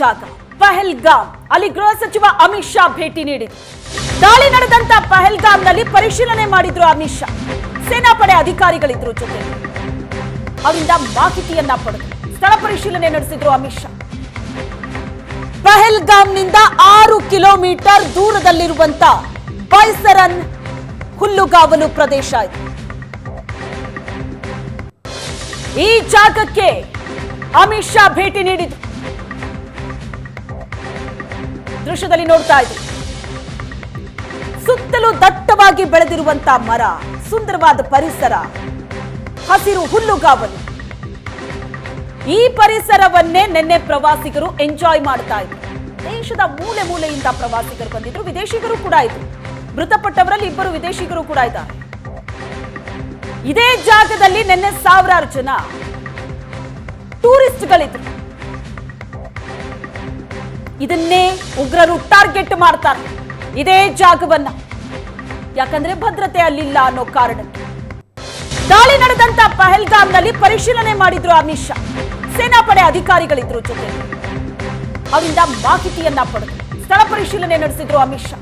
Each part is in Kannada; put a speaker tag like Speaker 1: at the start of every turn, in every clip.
Speaker 1: ಜಾಗ ಪಹಲ್ಗಾಮ್. ಅಲ್ಲಿ ಗೃಹ ಸಚಿವ ಅಮಿತ್ ಶಾ ಭೇಟಿ ನೀಡಿದ್ರು. ದಾಳಿ ನಡೆದಂತ ಪಹಲ್ಗಾಮ್ನಲ್ಲಿ ಪರಿಶೀಲನೆ ಮಾಡಿದ್ರು ಅಮಿತ್ ಶಾ. ಸೇನಾಪಡೆ ಅಧಿಕಾರಿಗಳಿದ್ರು ಜೊತೆ. ಅವರಿಂದ ಮಾಹಿತಿಯನ್ನ ಪಡೆದು ಸ್ಥಳ ಪರಿಶೀಲನೆ ನಡೆಸಿದ್ರು ಅಮಿತ್ ಶಾ. ಪಹಲ್ಗಾಮ್ನಿಂದ ಆರು ಕಿಲೋಮೀಟರ್ ದೂರದಲ್ಲಿರುವಂತ ಬೈಸರನ್ ಹುಲ್ಲುಗಾವಲು ಪ್ರದೇಶ ಇದೆ. ಈ ಜಾಗಕ್ಕೆ ಅಮಿತ್ ಶಾ ಭೇಟಿ ನೀಡಿದ್ರು. ದೃಶ್ಯದಲ್ಲಿ ನೋಡ್ತಾ ಇದ್ದೀವಿ. ಸುತ್ತಲೂ ದಟ್ಟವಾಗಿ ಬೆಳೆದಿರುವಂತ ಮರ, ಸುಂದರವಾದ ಪರಿಸರ, ಹಸಿರು ಹುಲ್ಲುಗಾವಲು. ಈ ಪರಿಸರವನ್ನೇ ನಿನ್ನೆ ಪ್ರವಾಸಿಗರು ಎಂಜಾಯ್ ಮಾಡ್ತಾ ಇದ್ರು. ದೇಶದ ಮೂಲೆ ಮೂಲೆಯಿಂದ ಪ್ರವಾಸಿಗರು ಬಂದಿದ್ರು, ವಿದೇಶಿಗರು ಕೂಡ ಇದ್ರು. ಮೃತಪಟ್ಟವರಲ್ಲಿ ಇಬ್ಬರು ವಿದೇಶಿಗರು ಕೂಡ ಇದ್ದಾರೆ. ಇದೇ ಜಾಗದಲ್ಲಿ ನಿನ್ನೆ ಸಾವಿರಾರು ಜನ ಟೂರಿಸ್ಟ್ಗಳಿದ್ರು. ಇದನ್ನೇ ಉಗ್ರರು ಟಾರ್ಗೆಟ್ ಮಾಡ್ತಾರೆ. ಇದೇ ಜಾಗವನ್ನ. ಯಾಕಂದ್ರೆ ಭದ್ರತೆ ಅಲ್ಲಿಲ್ಲ ಅನ್ನೋ ಕಾರಣಕ್ಕೆ. ದಾಳಿ ನಡೆದಂತ ಪಹಲ್ಗಾಮ್ನಲ್ಲಿ ಪರಿಶೀಲನೆ ಮಾಡಿದ್ರು ಅಮಿತ್ ಶಾ. ಸೇನಾಪಡೆ ಅಧಿಕಾರಿಗಳಿದ್ರು ಜೊತೆ. ಅವರಿಂದ ಮಾಹಿತಿಯನ್ನ ಪಡೆದು ಸ್ಥಳ ಪರಿಶೀಲನೆ ನಡೆಸಿದ್ರು ಅಮಿತ್ ಶಾ.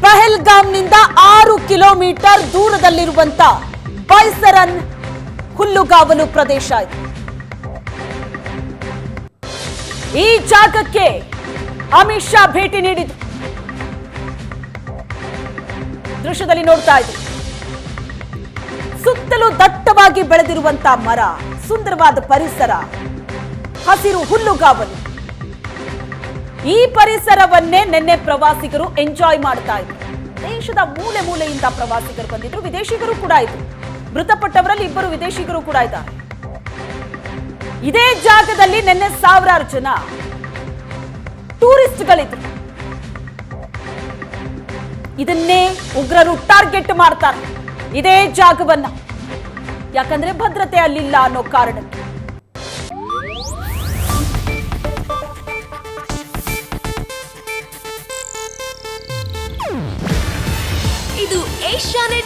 Speaker 1: ಪಹಲ್ಗಾಮ್ನಿಂದ ಆರು ಕಿಲೋಮೀಟರ್ ದೂರದಲ್ಲಿರುವಂತ ಬೈಸರನ್ ಹುಲ್ಲುಗಾವಲು ಪ್ರದೇಶ ಇದೆ. ಈ ಜಾಗಕ್ಕೆ ಅಮಿತ್ ಶಾ ಭೇಟಿ ನೀಡಿದ್ರು ದೃಶ್ಯದಲ್ಲಿ ನೋಡ್ತಾ ಇದ್ದೀವಿ ಸುತ್ತಲೂ ದಟ್ಟವಾಗಿ ಬೆಳೆದಿರುವಂತ ಮರ, ಸುಂದರವಾದ ಪರಿಸರ, ಹಸಿರು ಹುಲ್ಲುಗಾವಲು. ಈ ಪರಿಸರವನ್ನೇ ನಿನ್ನೆ ಪ್ರವಾಸಿಗರು ಎಂಜಾಯ್ ಮಾಡ್ತಾ ಇದ್ರು. ದೇಶದ ಮೂಲೆ ಮೂಲೆಯಿಂದ ಪ್ರವಾಸಿಗರು ಬಂದಿದ್ರು, ವಿದೇಶಿಗರು ಕೂಡ ಇದ್ರು. ಮೃತಪಟ್ಟವರಲ್ಲಿ ಇಬ್ಬರು ವಿದೇಶಿಗರು ಕೂಡ ಇದ್ದಾರೆ. ಇದೇ ಜಾಗದಲ್ಲಿ ನಿನ್ನೆ ಸಾವಿರಾರು ಜನ ಟೂರಿಸ್ಟ್ಗಳಿದ್ರು. ಇದನ್ನೇ ಉಗ್ರರು ಟಾರ್ಗೆಟ್ ಮಾಡ್ತಾರೆ. ಇದೇ ಜಾಗವನ್ನ. ಯಾಕಂದ್ರೆ ಭದ್ರತೆ ಅಲ್ಲಿಲ್ಲ ಅನ್ನೋ ಕಾರಣಕ್ಕೆ.
Speaker 2: ಇದು ಏಷ್ಯಾನೆಟ್